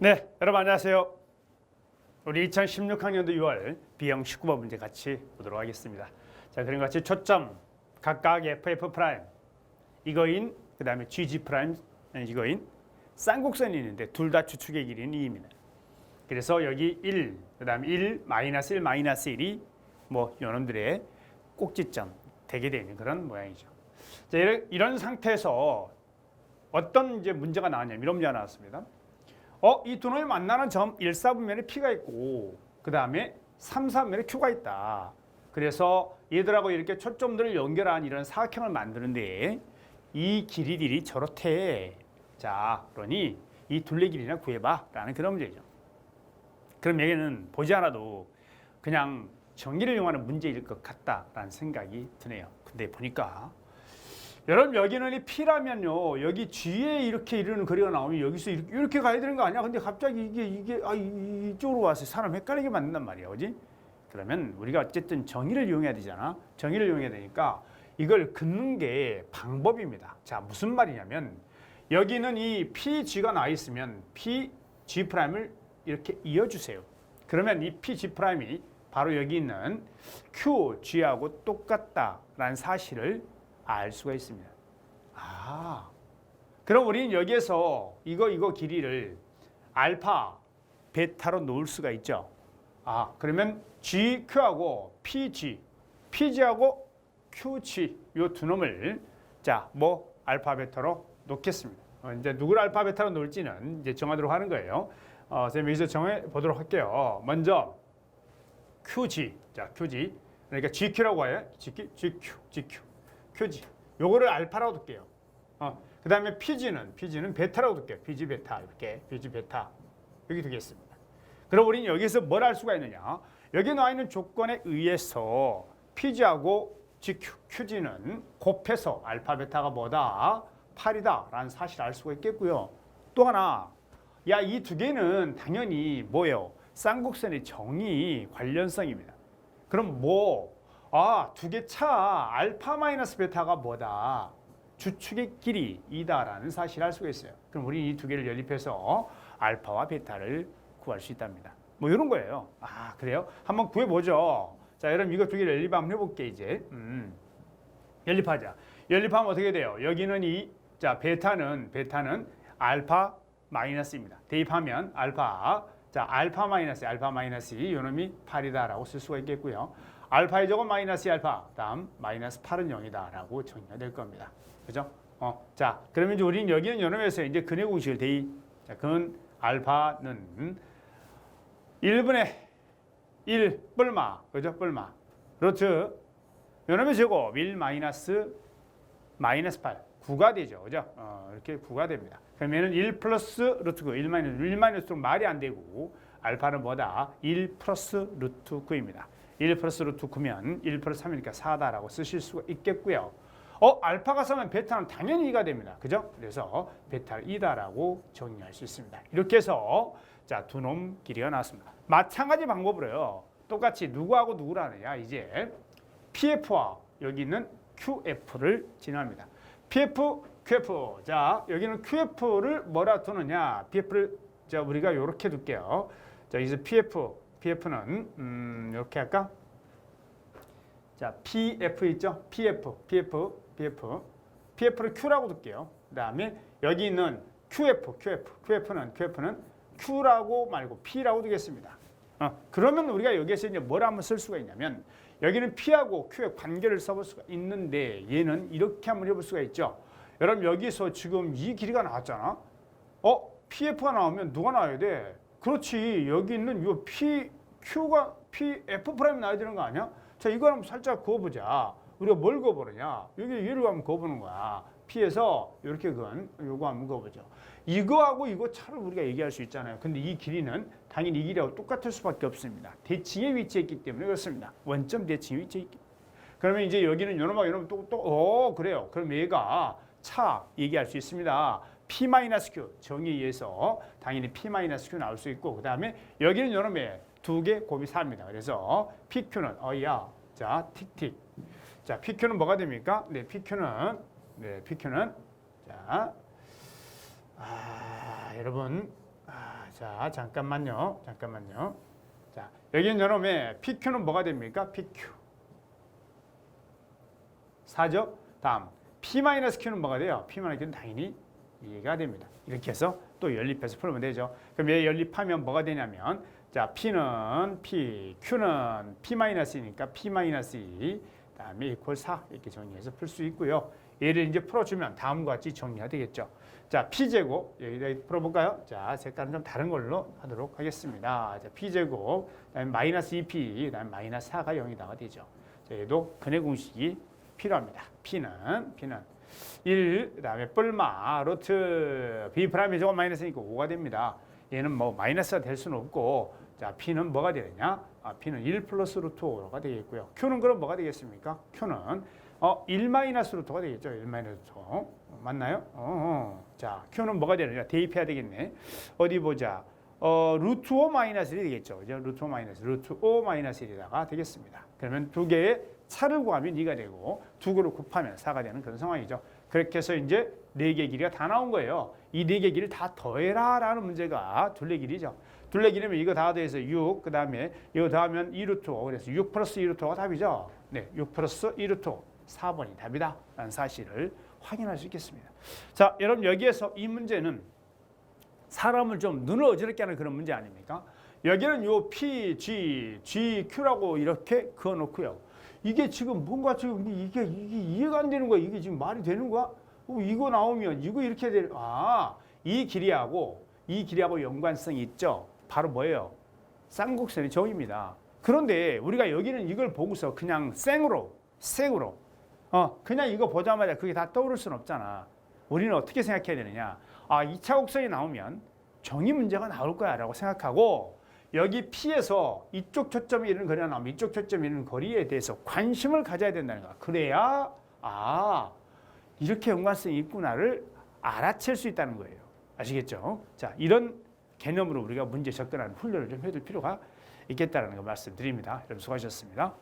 네, 여러분 안녕하세요. 우리 2016학년도 6월 B형 19번 문제 같이 보도록 하겠습니다. 자, 그럼 같이 초점 각각 FF 프라임 이거인 그다음에 GG 프라임 이거인 쌍곡선이 있는데 둘 다 주축의 길이는 2입니다. 그래서 여기 1, 그다음에 1 마이너스 1 마이너스 1이 뭐 요놈들의 꼭지점 되게 되는 그런 모양이죠. 자, 이런, 이런 상태에서 어떤 이제 문제가 나왔냐면 이런 문제가 나왔습니다. 어, 이 두 놈이 만나는 점 1, 4분면에 P가 있고 그 다음에 3, 4분면에 Q가 있다. 그래서 얘들하고 이렇게 초점들을 연결한 이런 사각형을 만드는데 이 길이들이 저렇대. 자, 그러니 이 둘레 길이나 구해봐 라는 그런 문제죠. 그럼 여기는 보지 않아도 그냥 정의를 이용하는 문제일 것 같다라는 생각이 드네요. 근데 보니까 여러분 여기는 이 P라면요 여기 G에 이렇게 이르는 거리가 나오면 여기서 이렇게, 이렇게 가야 되는 거 아니야? 근데 갑자기 이게 이게 아 이- 이쪽으로 와서 사람 헷갈리게 만든단 말이야, 그지? 그러면 우리가 어쨌든 정의를 이용해야 되잖아. 정의를 이용해야 되니까 이걸 긋는 게 방법입니다. 자 무슨 말이냐면 여기는 이 PG가 나와 있으면 PG 프라임을 이렇게 이어 주세요. 그러면 이 PG 프라임이 바로 여기 있는 QG하고 똑같다라는 사실을 알 수가 있습니다. 아, 그럼 우리는 여기에서 이거 이거 길이를 알파, 베타로 놓을 수가 있죠. 아, 그러면 GQ하고 PG, PG하고 QG 요 두 놈을 자, 뭐 알파 베타로 놓겠습니다. 어, 이제 누구를 알파 베타로 놓을지는 이제 정하도록 하는 거예요. 어, 선생님 여기서 정해 보도록 할게요. 먼저 QG, 자 QG, 그러니까 GQ라고 해요. GQ, GQ, GQ. QG. 요거를 알파라고 둘게요. 어, 그 다음에 PG는, PG는 베타라고 둘게요. PG 베타, 이렇게. PG 베타. 여기 두겠습니다. 그럼 우리는 여기서 뭘알 수가 있느냐? 여기 나와 있는 조건에 의해서 PG하고 GQ, QG는 곱해서 알파, 베타가 뭐다? 8이다. 라는 사실을 알 수가 있겠고요. 또 하나, 야, 이 두 개는 당연히 뭐예요? 쌍곡선의 정의 관련성입니다. 그럼 뭐, 아, 두 개 차 알파 마이너스 베타가 뭐다? 주축의 길이 이다라는 사실을 알 수가 있어요. 그럼 우리 이두 개를 연립해서 알파와 베타를 구할 수 있답니다. 뭐 이런 거예요. 아, 그래요? 한번 구해보죠. 자, 여러분 이거 두 개를 연립 한번 해볼게 이제. 음. 연립하자. 연립하면 어떻게 돼요? 여기는 이, 자, 베타는, 베타는 알파 마이너스입니다. 대입하면 알파, 자, 알파 마이너스, 알파 마이너스, 요 놈이 8이다라고 쓸 수가 있겠고요. 알파의 저건 마이너스 알파, 다음 마이너스 8은 0이다 라고 정의가 될 겁니다. 그죠? 어, 자, 그러면 이제 우리는 여기는 요 놈에서 이제 근의 공식을 대입, 자, 근 알파는 1분의 1 뿔마, 그죠? 뿔마. 루트 요놈의 제곱 1 마이너스 마이너스 8 9가 되죠. 그죠? 어, 이렇게 9가 됩니다. 그러면은 1 플러스 루트 9, 1 마이너스 1 마이너스는 말이 안 되고 알파는 뭐다? 1 플러스 루트 9입니다. 1 플러스 루트 9면 1 플러스 3이니까 4다라고 쓰실 수가 있겠고요. 어, 알파가 3면 베타는 당연히 2가 됩니다. 그죠? 그래서 베타를 2다라고 정의할 수 있습니다. 이렇게 해서 자, 두 놈 길이가 나왔습니다. 마찬가지 방법으로요. 똑같이 누구하고 누구라느냐? 이제 PF와 여기 있는 QF를 진화합니다. PF, QF. 자, 여기는 QF를 뭐라 두느냐? PF를 자, 우리가 이렇게 둘게요. 자, 여기서 PF, PF는 음, 이렇게 할까? 자, PF 있죠? PF, PF, PF. PF를 Q라고 둘게요. 그다음에 여기 있는 QF, QF, QF는 QF는 Q라고 말고 P라고 두겠습니다. 어, 그러면 우리가 여기에서 이제 뭘 한번 쓸 수가 있냐면 여기는 P하고 Q의 관계를 써볼 수가 있는데 얘는 이렇게 한번 해볼 수가 있죠. 여러분 여기서 지금 이 길이가 나왔잖아. 어? PF가 나오면 누가 나와야 돼? 그렇지. 여기 있는 요 P, Q가 PF 프라임 나와야 되는 거 아니야? 자, 이거 한번 살짝 그어보자. 우리가 뭘 그어보느냐? 여기 얘를 한번 그어보는 거야. P에서 이렇게 그은 요거 한번 그어보죠. 이거하고 이거 차를 우리가 얘기할 수 있잖아요. 근데 이 길이는 당연히 이 길이하고 똑같을 수밖에 없습니다. 대칭에 위치했기 때문에 그렇습니다. 원점 대칭에 위치했기 그러면 이제 여기는 요놈하고 요놈 또, 또, 어, 그래요. 그럼 얘가 차 얘기할 수 있습니다. P-Q 정의에 의해서 당연히 P-Q 나올 수 있고 그 다음에 여기는 요놈에 두개 곱이 4입니다. 그래서 PQ는 어야 자 틱틱 자 PQ는 뭐가 됩니까? 네 PQ는 네 PQ는 자 아, 여러분 아, 자, 잠깐만요. 잠깐만요. 자, 여기는 여러분의 PQ는 뭐가 됩니까? PQ. 4죠? 다음 P-Q는 뭐가 돼요? P-Q는 당연히 2가 됩니다. 이렇게 해서 또 연립해서 풀면 되죠. 그럼 얘 연립하면 뭐가 되냐면 자, P는 P, Q는 P-이니까 P-2 다음에 이퀄 4 이렇게 정리해서 풀 수 있고요. 얘를 이제 풀어주면 다음과 같이 정리가 되겠죠. 자, P제곱 여기다 풀어볼까요? 자, 색깔은 좀 다른 걸로 하도록 하겠습니다. 자, P제곱 그다음에 마이너스 2P 그다음에 마이너스 4가 0이다가 되죠. 자, 얘도 근의 공식이 필요합니다. P는 P는 1 그다음에 뿔마 루트 B 프라임이 저거 마이너스니까 5가 됩니다. 얘는 뭐 마이너스가 될 수는 없고 자 P는 뭐가 되느냐? 아, P는 1 플러스 루트 5가 되겠고요. Q는 그럼 뭐가 되겠습니까? Q는 어, 1 마이너스 루트가 되겠죠. 1 마이너스 루트. 어, 맞나요? 어, 어. 자, Q는 뭐가 되느냐? 대입해야 되겠네. 어디 보자. 어, 루트 5 마이너스 1이 되겠죠. 그죠? 루트 5 마이너스 루트 5 마이너스 1이다가 되겠습니다. 그러면 두 개의 차를 구하면 2가 되고 두 개를 곱하면 4가 되는 그런 상황이죠. 그렇게 해서 이제 네개 길이가 다 나온 거예요. 이네개 길이를 다 더해라 라는 문제가 둘레 길이죠. 둘레 길이면 이거 다 더해서 6, 그 다음에 이거 더하면 2루트 5, 그래서 6 플러스 2루트 5가 답이죠. 네, 6 플러스 2루트 5, 4번이 답이다. 라는 사실을 확인할 수 있겠습니다. 자, 여러분 여기에서 이 문제는 사람을 좀 눈을 어지럽게 하는 그런 문제 아닙니까? 여기는 요 P, G, G, Q라고 이렇게 그어놓고요. 이게 지금 뭔가 지금 이게, 이게 이해가 안 되는 거야. 이게 지금 말이 되는 거야? 어, 이거 나오면 이거 이렇게 되 아, 이 길이하고 이 길이하고 연관성이 있죠. 바로 뭐예요? 쌍곡선의 점입니다. 그런데 우리가 여기는 이걸 보고서 그냥 생으로, 생으로, 어, 그냥 이거 보자마자 그게 다 떠오를 수는 없잖아. 우리는 어떻게 생각해야 되느냐? 아, 2차 곡선이 나오면 정의 문제가 나올 거야 라고 생각하고 여기 P에서 이쪽 초점이 이런 거리가 나오면 이쪽 초점이 이런 거리에 대해서 관심을 가져야 된다는 거야. 그래야 아 이렇게 연관성이 있구나를 알아챌 수 있다는 거예요. 아시겠죠? 자 이런 개념으로 우리가 문제 접근하는 훈련을 좀 해둘 필요가 있겠다는 거 말씀드립니다. 여러분 수고하셨습니다.